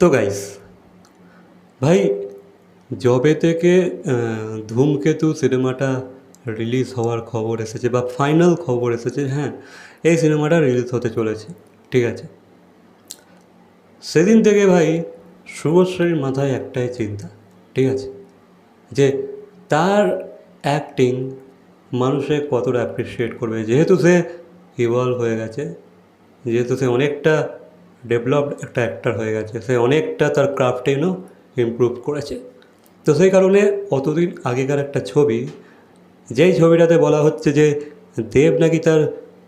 তো গাইস ভাই জবে থেকে ধূমকেতু সিনেমাটা রিলিজ হওয়ার খবর এসেছে বা ফাইনাল খবর এসেছে হ্যাঁ এই সিনেমাটা রিলিজ হতে চলেছে, ঠিক আছে? সেদিন থেকে ভাই, শুভশ্রীর মাথায় একটাই চিন্তা, ঠিক আছে? যে তার অ্যাক্টিং মানুষে কতটা অ্যাপ্রিসিয়েট করবে, যেহেতু সে ইভলভ হয়ে গেছে যেহেতু সে অনেকটা ডেভেলপড একটা অ্যাক্টার হয়ে গেছে, সে অনেকটা তার ক্রাফটেনও ইমপ্রুভ করেছে। তো সেই কারণে অতদিন আগেকার একটা ছবি, যেই ছবিটাতে বলা হচ্ছে যে দেব নাকি তার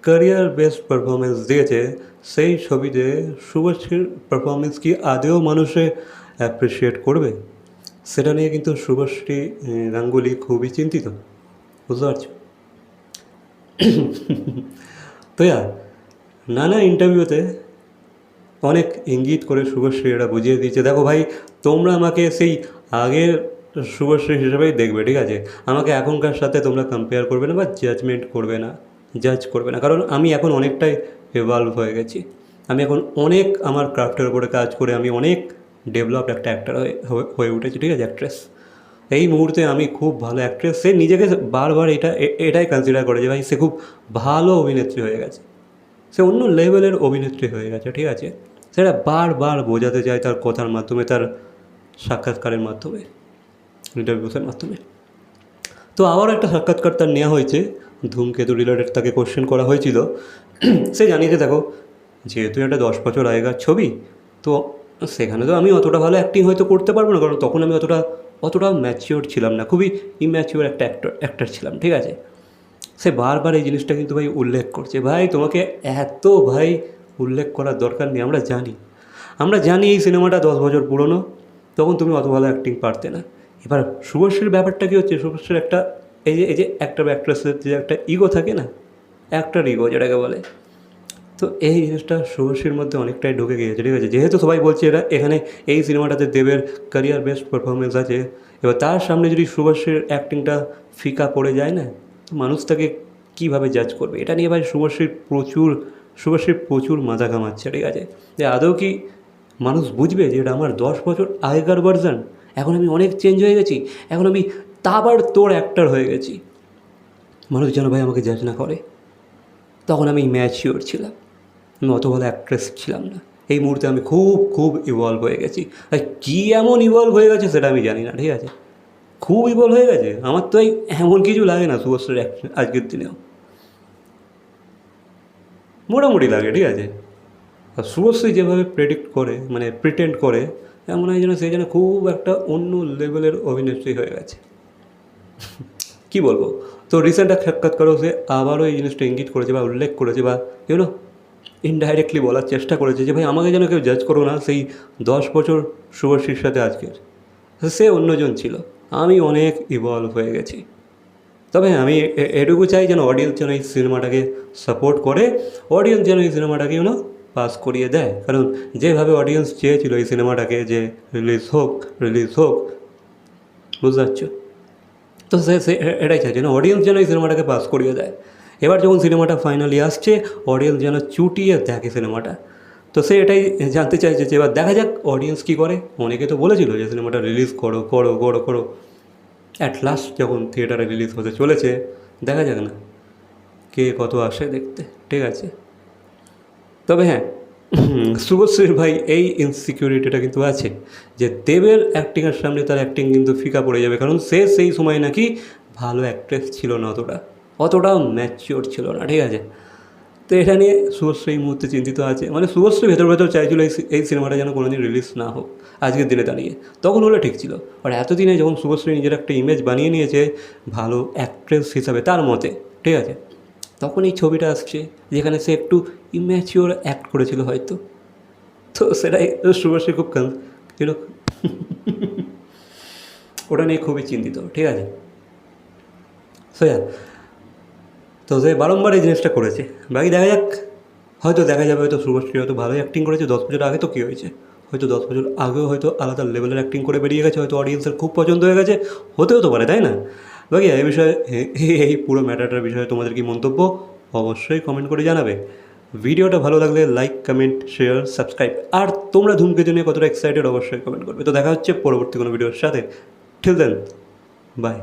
ক্যারিয়ার বেস্ট পারফরমেন্স দিয়েছে, সেই ছবিতে শুভশ্রীর পারফরমেন্স কি আদেও মানুষে অ্যাপ্রিসিয়েট করবে? সেটা নিয়ে কিন্তু শুভশ্রী গাঙ্গুলি খুবই চিন্তিত। বুঝতে পারছ? তো ইয়া নানা ইন্টারভিউতে অনেক ইঙ্গিত করে শুভশ্রী এটা বুঝিয়ে দিয়েছে, দেখো ভাই, তোমরা আমাকে সেই আগের শুভশ্রী হিসেবেই দেখবে, ঠিক আছে? আমাকে এখনকার সাথে তোমরা কম্পেয়ার করবে না বা জাজমেন্ট করবে না জাজ করবে না। কারণ আমি এখন অনেকটাই এভলভ হয়ে গেছি। আমি এখন অনেক আমার ক্রাফটের উপরে কাজ করে আমি অনেক ডেভেলপড একটা অ্যাক্টার হয়ে উঠেছি, ঠিক আছে অ্যাক্ট্রেস এই মুহূর্তে আমি খুব ভালো অ্যাক্ট্রেস সে নিজেকে বারবার এটা এটাই কনসিডার করে যে ভাই, সে খুব ভালো অভিনেত্রী হয়ে গেছে। সে অন্য লেভেলের অভিনেত্রী হয়ে গেছে, ঠিক আছে? সেটা বারবার বোঝাতে চায় তার কথার মাধ্যমে, তার সাক্ষাৎকারের মাধ্যমে ইন্টারভিউসের মাধ্যমে। তো আবার একটা সাক্ষাৎকার তার নেওয়া হয়েছে। ধূমকেতু রিলেটেড তাকে কোশ্চেন করা হয়েছিল। সে জানিয়েছে, দেখো, যেহেতু এটা দশ বছর আগেকার ছবি, তো সেখানে তো আমি অতটা ভালো অ্যাক্টিং হয়তো করতে পারব না, কারণ তখন আমি অতটা অতটা ম্যাচিওর ছিলাম না। খুবই ইম্যাচিওর একটা অ্যাক্টর অ্যাক্টার ছিলাম, ঠিক আছে? সে বারবার এই জিনিসটা কিন্তু ভাই উল্লেখ করছে। ভাই, তোমাকে এত ভাই উল্লেখ করার দরকার নেই, আমরা জানি। আমরা জানি এই সিনেমাটা দশ বছর পুরনো, তখন তুমি অত ভালো অ্যাক্টিং পারতে না। এবার শুভশ্রীর ব্যাপারটা কী হচ্ছে? শুভশ্রীর একটা, এই যে এই যে একটা অ্যাক্ট্রেসের যে একটা ইগো থাকে না অ্যাক্টার ইগো যেটাকে বলে। তো এই জিনিসটা শুভশ্রীর মধ্যে অনেকটাই ঢুকে গিয়েছে, ঠিক আছে? যেহেতু সবাই বলছে এরা এখানে এই সিনেমাটাতে দেবের ক্যারিয়ার বেস্ট পারফরমেন্স আছে, এবার তার সামনে যদি শুভশ্রীর অ্যাক্টিংটা ফিকা পড়ে যায় না মানুষ তাকে কীভাবে জাজ করবে? এটা নিয়ে ভাই শুভশ্রীর প্রচুর শুভশ্রীর প্রচুর মাথা কামাচ্ছে ঠিক আছে? যে আদৌ কি মানুষ বুঝবে যে এটা আমার দশ বছর আগেকার ভার্সান এখন আমি অনেক চেঞ্জ হয়ে গেছি, এখন আমি তাবার তোর অ্যাক্টার হয়ে গেছি। মানুষ যেন ভাই আমাকে জাজ না করে। তখন আমি ম্যাচিওর ছিলাম। আমি অত ভালো অ্যাক্ট্রেস ছিলাম না। এই মুহূর্তে আমি খুব খুব ইভলভ হয়ে গেছি। আর কী এমন ইভলভ হয়ে গেছে সেটা আমি জানি না, ঠিক আছে? খুব ইভলভ হয়ে গেছে। আমার তো এমন কিছু লাগে না শুভশ্রীর আজকের দিনেও। মোটামুটি লাগে, ঠিক আছে? আর শুভশ্রী যেভাবে প্রেডিক্ট করে মানে প্রিটেন্ড করে, এমন হয় যেন সে যেন খুব একটা অন্য লেভেলের অভিনেত্রী হয়ে গেছে। কি বলব? তো রিসেন্ট এক সাক্ষাৎকারেও সে আবারও এই জিনিসটা ইঙ্গিত করেছে বা উল্লেখ করেছে বা ইউনো ইনডাইরেক্টলি বলার চেষ্টা করেছে যে, ভাই, আমাকে যেন কেউ জাজ করো না, সেই দশ বছর শুভশ্রীর সাথে আজকের। সে অন্যজন ছিল। আমি অনেক ইভলভ হয়ে গেছি। তবে আমি এটুকু চাই যেন অডিয়েন্স যেন এই সিনেমাটাকে সাপোর্ট করে অডিয়েন্স যেন এই সিনেমাটাকে ইউনো পাস করিয়ে দেয়। কারণ যেভাবে অডিয়েন্স চেয়েছিল এই সিনেমাটাকে যে রিলিজ হোক রিলিজ হোক, বুঝতে পারছ? তো সে সে এটাই চাইছে না অডিয়েন্স যেন এই সিনেমাটাকে পাস করিয়ে দেয়। এবার যখন সিনেমাটা ফাইনালি আসছে অডিয়েন্স যেন চুটিয়ে দেখে সিনেমাটা তো সে এটাই জানতে চাইছে যে এবার দেখা যাক অডিয়েন্স কী করে। অনেকে তো বলেছিল যে সিনেমাটা রিলিজ করো করো করো করো। অ্যাট লাস্ট যখন থিয়েটারে রিলিজ হতে চলেছে, দেখা যাক না কে কত আসে দেখতে, ঠিক আছে? তবে হ্যাঁ শুভশ্রীর ভাই এই ইনসিকিউরিটিটা কিন্তু আছে যে দেবের অ্যাক্টিংয়ের সামনে তার অ্যাক্টিং কিন্তু ফিকা পড়ে যাবে, কারণ সে সেই সময় নাকি ভালো অ্যাক্ট্রেস ছিল না অতটা, অতটাও ম্যাচিওর ছিল না, ঠিক আছে? তো এটা নিয়ে শুভশ্রী এই মুহূর্তে চিন্তিত আছে। মানে শুভশ্রী ভেতর ভেতর চাইছিল এই এই সিনেমাটা যেন কোনোদিন রিলিজ না হোক, আজকের দিনে দাঁড়িয়ে। তখন হলে ঠিক ছিল। আর এতদিনে যখন শুভশ্রী নিজের একটা ইমেজ বানিয়ে নিয়েছে, ভালো অ্যাক্ট্রেস হিসাবে তার মতে, ঠিক আছে? তখন এই ছবিটা আসছে, যেখানে সে একটু ইম্যাচিওর অ্যাক্ট করেছিল হয়তো। তো সেটাই শুভশ্রী খুব কান ওটা নিয়ে খুবই চিন্তিত, ঠিক আছে? সোয়া তো সে বারংবার এই জিনিসটা করেছে। বাকি দেখা যাক, হয়তো দেখা যাবে, হয়তো শুভশ্রী হয়তো ভালোই অ্যাক্টিং করেছে। দশ বছর আগে তো কী হয়েছে? হয়তো দশ বছর আগেও হয়তো আলাদা লেভেলের অ্যাক্টিং করে বেরিয়ে গেছে, হয়তো অডিয়েন্সের খুব পছন্দ হয়ে গেছে। হতেও তো পারে, তাই না? বাকি এই বিষয়ে, এই- পুরো ম্যাটারটার বিষয়ে তোমাদের কি মন্তব্য? অবশ্যই কমেন্ট করে জানাবে। ভিডিওটা ভালো লাগলে লাইক কমেন্ট শেয়ার সাবস্ক্রাইব আর তোমরা ধূমকেতু নিয়ে কতটা এক্সাইটেড অবশ্যই কমেন্ট করবে। তো দেখা হচ্ছে পরবর্তী কোনো ভিডিওর সাথে। ঠিক দেন বাই